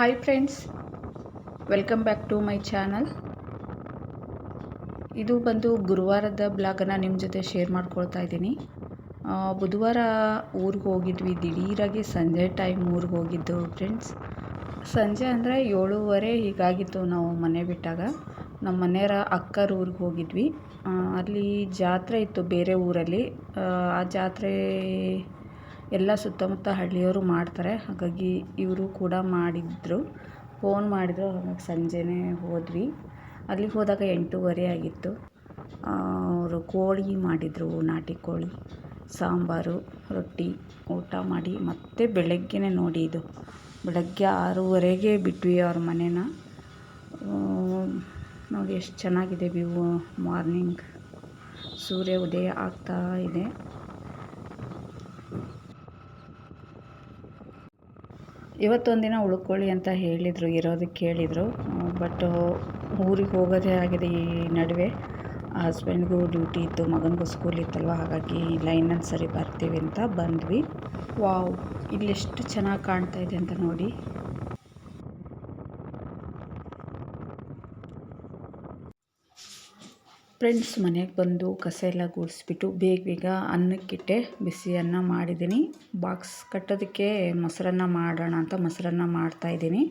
Hi friends welcome back to my channel ಇದು ಬಂದು ಗುರುವಾರದ ಬ್ಲಾಗನ್ನು ನಿಮ್ಮ ಜೊತೆ ಶೇರ್ ಮಾಡ್ಕೊಳ್ತಾ ಇದ್ದೀನಿ. ಬುಧವಾರ ಊರಿಗೆ ಹೋಗಿದ್ವಿ. ದಿಢೀರಾಗಿ ಸಂಜೆ ಟೈಮ್ ಊರಿಗೆ ಹೋಗಿದ್ದು ಫ್ರೆಂಡ್ಸ್ ಸಂಜೆ ಅಂದರೆ ಏಳೂವರೆ ಹೀಗಾಗಿತ್ತು ನಾವು ಮನೆ ಬಿಟ್ಟಾಗ. ನಮ್ಮ ಮನೆಯವರ ಅಕ್ಕರ ಊರಿಗೆ ಹೋಗಿದ್ವಿ. ಅಲ್ಲಿ ಜಾತ್ರೆ ಇತ್ತು ಬೇರೆ ಊರಲ್ಲಿ. ಆ ಜಾತ್ರೆ ಎಲ್ಲ ಸುತ್ತಮುತ್ತ ಹಳ್ಳಿಯವರು ಮಾಡ್ತಾರೆ. ಹಾಗಾಗಿ ಇವರು ಕೂಡ ಮಾಡಿದ್ರು. ಫೋನ್ ಮಾಡಿದ್ರು. ಆಮೇಲೆ ಸಂಜೆನೇ ಹೋದ್ವಿ. ಅಲ್ಲಿಗೆ ಹೋದಾಗ ಎಂಟೂವರೆ ಆಗಿತ್ತು. ಅವರು ಕೋಳಿ ಮಾಡಿದರು, ನಾಟಿ ಕೋಳಿ, ಸಾಂಬಾರು, ರೊಟ್ಟಿ, ಊಟ ಮಾಡಿ ಮತ್ತೆ ಬೆಳಗ್ಗೆನೇ ನೋಡಿ ಇದು. ಬೆಳಗ್ಗೆ ಆರೂವರೆಗೆ ಬಿಟ್ವಿ ಅವ್ರ ಮನೇನ. ನೋಡಿ ಎಷ್ಟು ಚೆನ್ನಾಗಿದೆ ವ್ಯೂ ಮಾರ್ನಿಂಗ್. ಸೂರ್ಯ ಉದಯ ಆಗ್ತಾ ಇದೆ. ಇವತ್ತೊಂದಿನ ಉಳ್ಕೊಳ್ಳಿ ಅಂತ ಹೇಳಿದರು ಇರೋದಕ್ಕೆ ಕೇಳಿದರು. ಬಟ್ ಊರಿಗೆ ಹೋಗೋದೇ ಆಗಿದೆ ಈ ನಡುವೆ. ಹಸ್ಬೆಂಡ್ಗೂ ಡ್ಯೂಟಿ ಇತ್ತು, ಮಗನಿಗೂ ಸ್ಕೂಲ್ ಇತ್ತಲ್ವ, ಹಾಗಾಗಿ ಲೈನಲ್ಲಿ ಸರಿ ಬರ್ತೀವಿ ಅಂತ ಬಂದ್ವಿ. ವಾವ್ ಇಲ್ಲೆಷ್ಟು ಚೆನ್ನಾಗಿ ಕಾಣ್ತಾ ಇದೆ ಅಂತ ನೋಡಿ. ಫ್ರೆಂಡ್ಸ್ ಮನೆಗೆ ಬಂದು ಕಸ ಎಲ್ಲ ಗುಡಿಸ್ಬಿಟ್ಟು ಬೇಗ ಬೇಗ ಅನ್ನಕ್ಕಿಟ್ಟೆ ಬಿಸಿ ಅನ್ನ ಮಾಡಿದ್ದೀನಿ ಬಾಕ್ಸ್ ಕಟ್ಟೋದಕ್ಕೆ ಮೊಸರನ್ನ ಮಾಡೋಣ ಅಂತ ಮೊಸರನ್ನ ಮಾಡ್ತಾಯಿದ್ದೀನಿ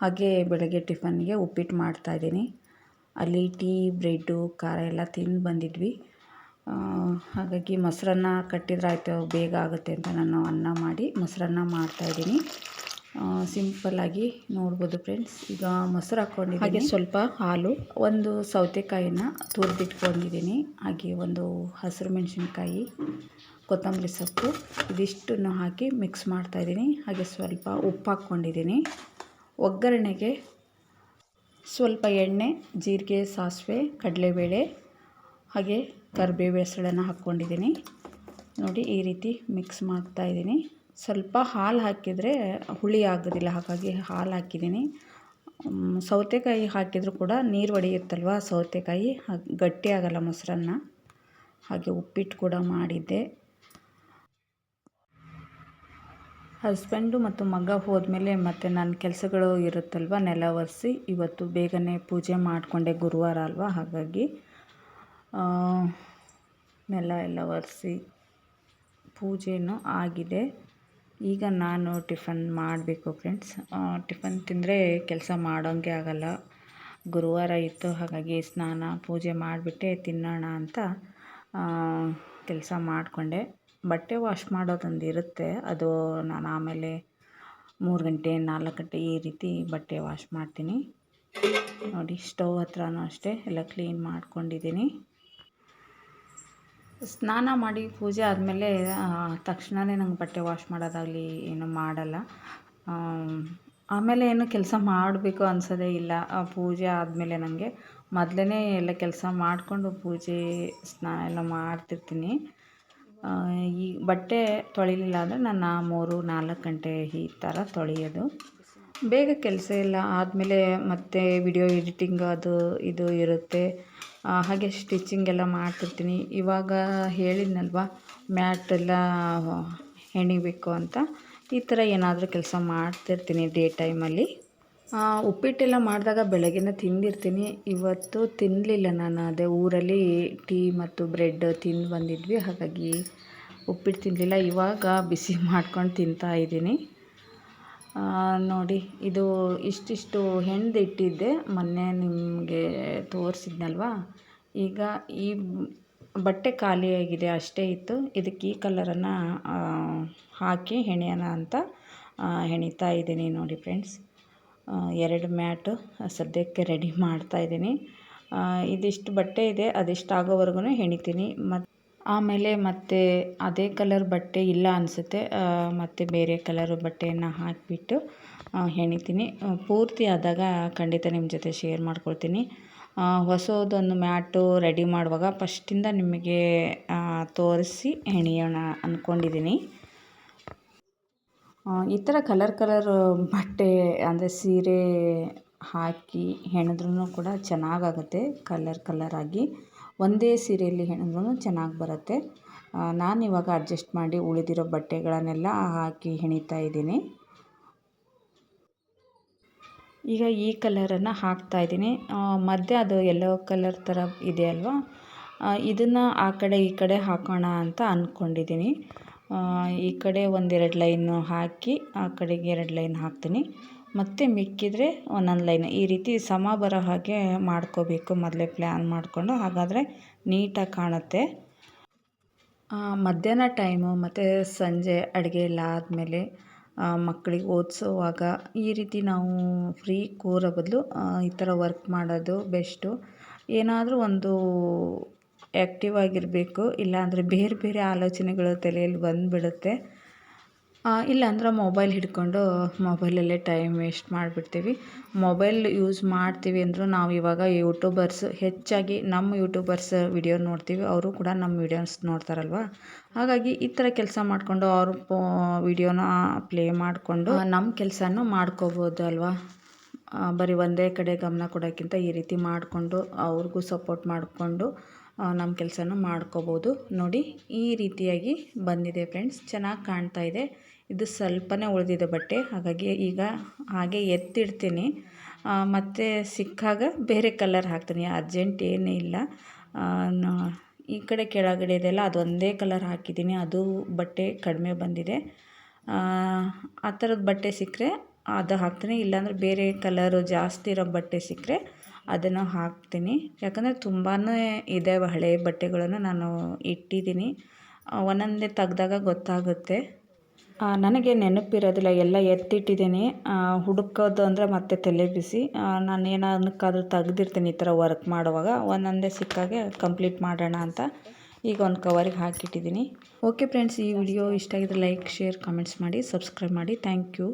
ಹಾಗೆ ಬೆಳಗ್ಗೆ ಟಿಫನ್ಗೆ ಉಪ್ಪಿಟ್ಟು ಮಾಡ್ತಾಯಿದ್ದೀನಿ ಅಲ್ಲಿ ಟೀ, ಬ್ರೆಡ್ಡು, ಖಾರ ಎಲ್ಲ ತಿಂದು ಬಂದಿದ್ವಿ. ಹಾಗಾಗಿ ಮೊಸರನ್ನ ಆಯಿತು, ಬೇಗ ಆಗುತ್ತೆ ಅಂತ ನಾನು ಅನ್ನ ಮಾಡಿ ಮೊಸರನ್ನ ಮಾಡ್ತಾಯಿದ್ದೀನಿ ಸಿಂಪಲ್ಲಾಗಿ ನೋಡ್ಬೋದು ಫ್ರೆಂಡ್ಸ್ ಈಗ ಮೊಸರು ಹಾಕ್ಕೊಂಡಿದ್ದೀನಿ ಹಾಗೆ ಸ್ವಲ್ಪ ಹಾಲು. ಒಂದು ಸೌತೆಕಾಯಿನ ತುರಿದಿಟ್ಕೊಂಡಿದ್ದೀನಿ. ಹಾಗೆ ಒಂದು ಹಸಿರು ಮೆಣಸಿನ್ಕಾಯಿ ಕೊತ್ತಂಬರಿ ಸೊಪ್ಪು ಇದಿಷ್ಟನ್ನು ಹಾಕಿ ಮಿಕ್ಸ್ ಮಾಡ್ತಾಯಿದ್ದೀನಿ. ಹಾಗೆ ಸ್ವಲ್ಪ ಉಪ್ಪು ಹಾಕ್ಕೊಂಡಿದ್ದೀನಿ. ಒಗ್ಗರಣೆಗೆ ಸ್ವಲ್ಪ ಎಣ್ಣೆ ಜೀರಿಗೆ ಸಾಸಿವೆ ಕಡಲೆಬೇಳೆ ಹಾಗೆ ಕರಿಬೇವು ಹೆಸಳನ್ನು ಹಾಕ್ಕೊಂಡಿದ್ದೀನಿ. ನೋಡಿ ಈ ರೀತಿ ಮಿಕ್ಸ್ ಮಾಡ್ತಾಯಿದ್ದೀನಿ. ಸ್ವಲ್ಪ ಹಾಲು ಹಾಕಿದರೆ ಹುಳಿ ಆಗೋದಿಲ್ಲ, ಹಾಗಾಗಿ ಹಾಲು ಹಾಕಿದ್ದೀನಿ. ಸೌತೆಕಾಯಿ ಹಾಕಿದರೂ ಕೂಡ ನೀರು ಒಡೆಯುತ್ತಲ್ವ ಸೌತೆಕಾಯಿ ಗಟ್ಟಿ ಆಗಲ್ಲ ಮೊಸರನ್ನ. ಹಾಗೆ ಉಪ್ಪಿಟ್ಟು ಕೂಡ ಮಾಡಿದ್ದೆ. ಹಸ್ಬೆಂಡು ಮತ್ತು ಮಗ ಹೋದ್ಮೇಲೆ ಮತ್ತು ನನ್ನ ಕೆಲಸಗಳು ಇರುತ್ತಲ್ವ ನೆಲ ಒರೆಸಿ, ಇವತ್ತು ಬೇಗನೆ ಪೂಜೆ ಮಾಡಿಕೊಂಡೆ ಗುರುವಾರ ಅಲ್ವಾ, ಹಾಗಾಗಿ ನೆಲ ಎಲ್ಲ ಒರೆಸಿ ಪೂಜೆನೂ ಆಗಿದೆ. ಈಗ ನಾನು ಟಿಫನ್ ಮಾಡಬೇಕು ಫ್ರೆಂಡ್ಸ್ ಟಿಫನ್ ತಿಂದರೆ ಕೆಲಸ ಮಾಡೋಂಗೆ ಆಗಲ್ಲ. ಗುರುವಾರ ಇತ್ತು, ಹಾಗಾಗಿ ಸ್ನಾನ, ಪೂಜೆ ಮಾಡಿಬಿಟ್ಟೆ ತಿನ್ನೋಣ ಅಂತ ಕೆಲಸ ಮಾಡಿಕೊಂಡೆ. ಬಟ್ಟೆ ವಾಶ್ ಮಾಡೋದೊಂದು ಇರುತ್ತೆ. ಅದು ನಾನು ಆಮೇಲೆ ಮೂರು ಗಂಟೆ, ನಾಲ್ಕು ಗಂಟೆ ಈ ರೀತಿ ಬಟ್ಟೆ ವಾಶ್ ಮಾಡ್ತೀನಿ. ನೋಡಿ, ಸ್ಟವ್ ಹತ್ರನೂ ಅಷ್ಟೇ, ಎಲ್ಲ ಕ್ಲೀನ್ ಮಾಡ್ಕೊಂಡಿದ್ದೀನಿ. ಸ್ನಾನ ಮಾಡಿ ಪೂಜೆ ಆದಮೇಲೆ ತಕ್ಷಣವೇ ನಂಗೆ ಬಟ್ಟೆ ವಾಶ್ ಮಾಡೋದಾಗಲಿ ಏನು ಮಾಡಲ್ಲ. ಆಮೇಲೆ ಏನು ಕೆಲಸ ಮಾಡಬೇಕು ಅನ್ಸೋದೇ ಇಲ್ಲ. ಪೂಜೆ ಆದಮೇಲೆ ನನಗೆ ಮೊದಲೇ ಎಲ್ಲ ಕೆಲಸ ಮಾಡಿಕೊಂಡು ಪೂಜೆ ಸ್ನಾನ ಎಲ್ಲ ಮಾಡ್ತಿರ್ತೀನಿ. ಈ ಬಟ್ಟೆ ತೊಳಿಲಿಲ್ಲ ಅಂದರೆ ನಾನು ಮೂರು, ನಾಲ್ಕು ಗಂಟೆ ಈ ಥರ ತೊಳೆಯೋದು. ಬೇಗ ಕೆಲಸ ಎಲ್ಲ ಆದಮೇಲೆ ಮತ್ತೆ ವಿಡಿಯೋ ಎಡಿಟಿಂಗ್ ಅದು, ಇದು ಇರುತ್ತೆ. ಹಾಗೆ ಸ್ಟಿಚಿಂಗ್ ಎಲ್ಲ ಮಾಡ್ತಿರ್ತೀನಿ. ಇವಾಗ ಹೇಳಿದ್ನಲ್ವ, ಮ್ಯಾಟ್ ಎಲ್ಲ ಹೆಣಿಬೇಕು ಅಂತ. ಈ ಥರ ಏನಾದರೂ ಕೆಲಸ ಮಾಡ್ತಿರ್ತೀನಿ ಡೇ ಟೈಮಲ್ಲಿ ಉಪ್ಪಿಟ್ಟೆಲ್ಲ ಮಾಡಿದಾಗ ಬೆಳಗ್ಗೆನೇ ತಿಂದಿರ್ತೀನಿ. ಇವತ್ತು ತಿನ್ನಲಿಲ್ಲ ನಾನು, ಅದೇ ಊರಲ್ಲಿ ಟೀ ಮತ್ತು ಬ್ರೆಡ್ ತಿಂದು ಬಂದಿದ್ವಿ. ಹಾಗಾಗಿ ಉಪ್ಪಿಟ್ಟು ತಿನ್ನಲಿಲ್ಲ ಇವಾಗ ಬಿಸಿ ಮಾಡ್ಕೊಂಡು ತಿಂತಾ ಇದ್ದೀನಿ. ನೋಡಿ, ಇದು ಇಷ್ಟಿಷ್ಟು ಹೆಣ್ದು ಇಟ್ಟಿದ್ದೆ ಮೊನ್ನೆ ನಿಮಗೆ ತೋರಿಸಿದ್ನಲ್ವ? ಈಗ ಈ ಬಟ್ಟೆ ಖಾಲಿಯಾಗಿದೆ, ಅಷ್ಟೇ ಇತ್ತು. ಇದಕ್ಕೆ ಈ ಕಲರನ್ನು ಹಾಕಿ ಹೆಣೆಯೋಣ ಅಂತ ಹೆಣಿತಾ ಇದ್ದೀನಿ ನೋಡಿ ಫ್ರೆಂಡ್ಸ್. ಎರಡು ಮ್ಯಾಟು ಸದ್ಯಕ್ಕೆ ರೆಡಿ ಮಾಡ್ತಾ ಇದ್ದೀನಿ. ಇದಿಷ್ಟು ಬಟ್ಟೆ ಇದೆ ಅದಿಷ್ಟು ಆಗೋವರೆಗೂ ಹೆಣಿತೀನಿ. ಮತ್ತು ಆಮೇಲೆ ಮತ್ತೆ ಅದೇ ಕಲರ್ ಬಟ್ಟೆ ಇಲ್ಲ ಅನಿಸುತ್ತೆ. ಮತ್ತೆ ಬೇರೆ ಕಲರ್ ಬಟ್ಟೆಯನ್ನು ಹಾಕಿಬಿಟ್ಟು ಹೆಣಿತೀನಿ. ಪೂರ್ತಿ ಆದಾಗ ಖಂಡಿತ ನಿಮ್ಮ ಜೊತೆ ಶೇರ್ ಮಾಡ್ಕೊಳ್ತೀನಿ. ಹೊಸದೊಂದು ಮ್ಯಾಟು ರೆಡಿ ಮಾಡುವಾಗ ಫಸ್ಟಿಂದ ನಿಮಗೆ ತೋರಿಸಿ ಹೆಣಿಯೋಣ ಅಂದ್ಕೊಂಡಿದ್ದೀನಿ ಈ ಥರ ಕಲರ್ ಕಲರ್ ಬಟ್ಟೆ, ಅಂದರೆ ಸೀರೆ ಹಾಕಿ ಹೆಣಿದ್ರೂ ಕೂಡ ಚೆನ್ನಾಗಾಗುತ್ತೆ ಕಲರ್ ಕಲರಾಗಿ ಒಂದೇ ಸೀರೆಯಲ್ಲಿ ಹೆಣೆದ್ರೂ ಚೆನ್ನಾಗಿ ಬರುತ್ತೆ. ನಾನು ಇವಾಗ ಅಡ್ಜಸ್ಟ್ ಮಾಡಿ ಉಳಿದಿರೋ ಬಟ್ಟೆಗಳನ್ನೆಲ್ಲ ಹಾಕಿ ಹೆಣಿತಾ ಇದ್ದೀನಿ. ಈಗ ಈ ಕಲರನ್ನು ಹಾಕ್ತಾ ಇದ್ದೀನಿ. ಮಧ್ಯೆ ಅದು ಯೆಲ್ಲೋ ಕಲರ್ ಥರ ಇದೆ ಅಲ್ವಾ? ಇದನ್ನು ಆ ಕಡೆ ಈ ಕಡೆ ಹಾಕೋಣ ಅಂತ ಅಂದ್ಕೊಂಡಿದ್ದೀನಿ ಈ ಕಡೆ ಒಂದೆರಡು ಲೈನು ಹಾಕಿ ಆ ಕಡೆಗೆ ಎರಡು ಲೈನ್ ಹಾಕ್ತೀನಿ. ಮತ್ತು ಮಿಕ್ಕಿದರೆ ಒಂದೊಂದು ಲೈನ್. ಈ ರೀತಿ ಸಮ ಬರೋ ಹಾಗೆ ಮಾಡ್ಕೋಬೇಕು. ಮೊದಲೇ ಪ್ಲ್ಯಾನ್ ಮಾಡಿಕೊಂಡು. ಹಾಗಾದರೆ ನೀಟಾಗಿ ಕಾಣುತ್ತೆ. ಮಧ್ಯಾಹ್ನ ಟೈಮು ಮತ್ತು ಸಂಜೆ ಅಡುಗೆ ಎಲ್ಲ ಆದಮೇಲೆ ಮಕ್ಕಳಿಗೆ ಓದಿಸುವಾಗ ಈ ರೀತಿ ನಾವು ಫ್ರೀ ಕೂರೋ ಬದಲು ಈ ಥರ ವರ್ಕ್ ಮಾಡೋದು ಬೆಸ್ಟು ಏನಾದರೂ ಒಂದು ಆ್ಯಕ್ಟಿವ್ ಆಗಿರಬೇಕು. ಇಲ್ಲಾಂದರೆ ಬೇರೆ ಬೇರೆ ಆಲೋಚನೆಗಳು ತಲೆಯಲ್ಲಿ ಬಂದುಬಿಡುತ್ತೆ. ಇಲ್ಲಾಂದ್ರೆ ಮೊಬೈಲ್ ಹಿಡ್ಕೊಂಡು ಮೊಬೈಲಲ್ಲೇ ಟೈಮ್ ವೇಸ್ಟ್ ಮಾಡಿಬಿಡ್ತೀವಿ. ಮೊಬೈಲ್ ಯೂಸ್ ಮಾಡ್ತೀವಿ ಅಂದರೂ ನಾವು ಇವಾಗ ಯೂಟ್ಯೂಬರ್ಸ್ ಹೆಚ್ಚಾಗಿ ನಮ್ಮ ಯೂಟ್ಯೂಬರ್ಸ್ ವಿಡಿಯೋ ನೋಡ್ತೀವಿ. ಅವರು ಕೂಡ ನಮ್ಮ ವಿಡಿಯೋಸ್ ನೋಡ್ತಾರಲ್ವ? ಹಾಗಾಗಿ ಈ ಥರ ಕೆಲಸ ಮಾಡಿಕೊಂಡು ಅವ್ರ ವಿಡಿಯೋನ ಪ್ಲೇ ಮಾಡಿಕೊಂಡು ನಮ್ಮ ಕೆಲಸನೂ ಮಾಡ್ಕೋಬೋದು ಅಲ್ವಾ? ಬರೀ ಒಂದೇ ಕಡೆ ಗಮನ ಕೊಡೋಕ್ಕಿಂತ ಈ ರೀತಿ ಮಾಡಿಕೊಂಡು ಅವ್ರಿಗೂ ಸಪೋರ್ಟ್ ಮಾಡಿಕೊಂಡು ನಮ್ಮ ಕೆಲಸನೂ ಮಾಡ್ಕೋಬೋದು. ನೋಡಿ, ಈ ರೀತಿಯಾಗಿ ಬಂದಿದೆ ಫ್ರೆಂಡ್ಸ್. ಚೆನ್ನಾಗಿ ಕಾಣ್ತಾ ಇದೆ. ಇದು ಸ್ವಲ್ಪನೇ ಉಳಿದಿದೆ ಬಟ್ಟೆ. ಹಾಗಾಗಿ ಈಗ ಹಾಗೆ ಎತ್ತಿಡ್ತೀನಿ. ಮತ್ತು ಸಿಕ್ಕಾಗ ಬೇರೆ ಕಲರ್ ಹಾಕ್ತೀನಿ. ಅರ್ಜೆಂಟ್ ಏನೂ ಇಲ್ಲ. ಈ ಕಡೆ ಕೆಳಗಡೆ ಇದೆಲ್ಲ ಅದೊಂದೇ ಕಲರ್ ಹಾಕಿದ್ದೀನಿ. ಅದು ಬಟ್ಟೆ ಕಡಿಮೆ ಬಂದಿದೆ. ಆ ಥರದ ಬಟ್ಟೆ ಸಿಕ್ಕರೆ ಅದು ಹಾಕ್ತೀನಿ. ಇಲ್ಲಾಂದರೆ ಬೇರೆ ಕಲರು ಜಾಸ್ತಿ ಇರೋ ಬಟ್ಟೆ ಸಿಕ್ಕರೆ ಅದನ್ನು ಹಾಕ್ತೀನಿ. ಯಾಕಂದರೆ ತುಂಬಾ ಇದೆ ಹಳೆ ಬಟ್ಟೆಗಳನ್ನು ನಾನು ಇಟ್ಟಿದ್ದೀನಿ. ಒಂದೊಂದೇ ತೆಗ್ದಾಗ ಗೊತ್ತಾಗುತ್ತೆ. ನನಗೆ ನೆನಪಿರೋದಿಲ್ಲ, ಎಲ್ಲ ಎತ್ತಿಟ್ಟಿದ್ದೀನಿ. ಹುಡುಕೋದು ಅಂದರೆ ಮತ್ತೆ ತಲೆ ಬಿಸಿ. ನಾನು ಏನಾದಕ್ಕಾದರೂ ತೆಗ್ದಿರ್ತೀನಿ ಈ ಥರ ವರ್ಕ್ ಮಾಡುವಾಗ. ಒಂದೊಂದೇ ಸಿಕ್ಕಾಗೆ ಕಂಪ್ಲೀಟ್ ಮಾಡೋಣ ಅಂತ ಈಗ ಒಂದು ಕವರಿಗೆ ಹಾಕಿಟ್ಟಿದ್ದೀನಿ. ಓಕೆ ಫ್ರೆಂಡ್ಸ್, ಈ ವಿಡಿಯೋ ಇಷ್ಟ ಆಗಿದ್ರೆ ಲೈಕ್, ಶೇರ್, ಕಮೆಂಟ್ಸ್ ಮಾಡಿ, ಸಬ್ಸ್ಕ್ರೈಬ್ ಮಾಡಿ. Thank you.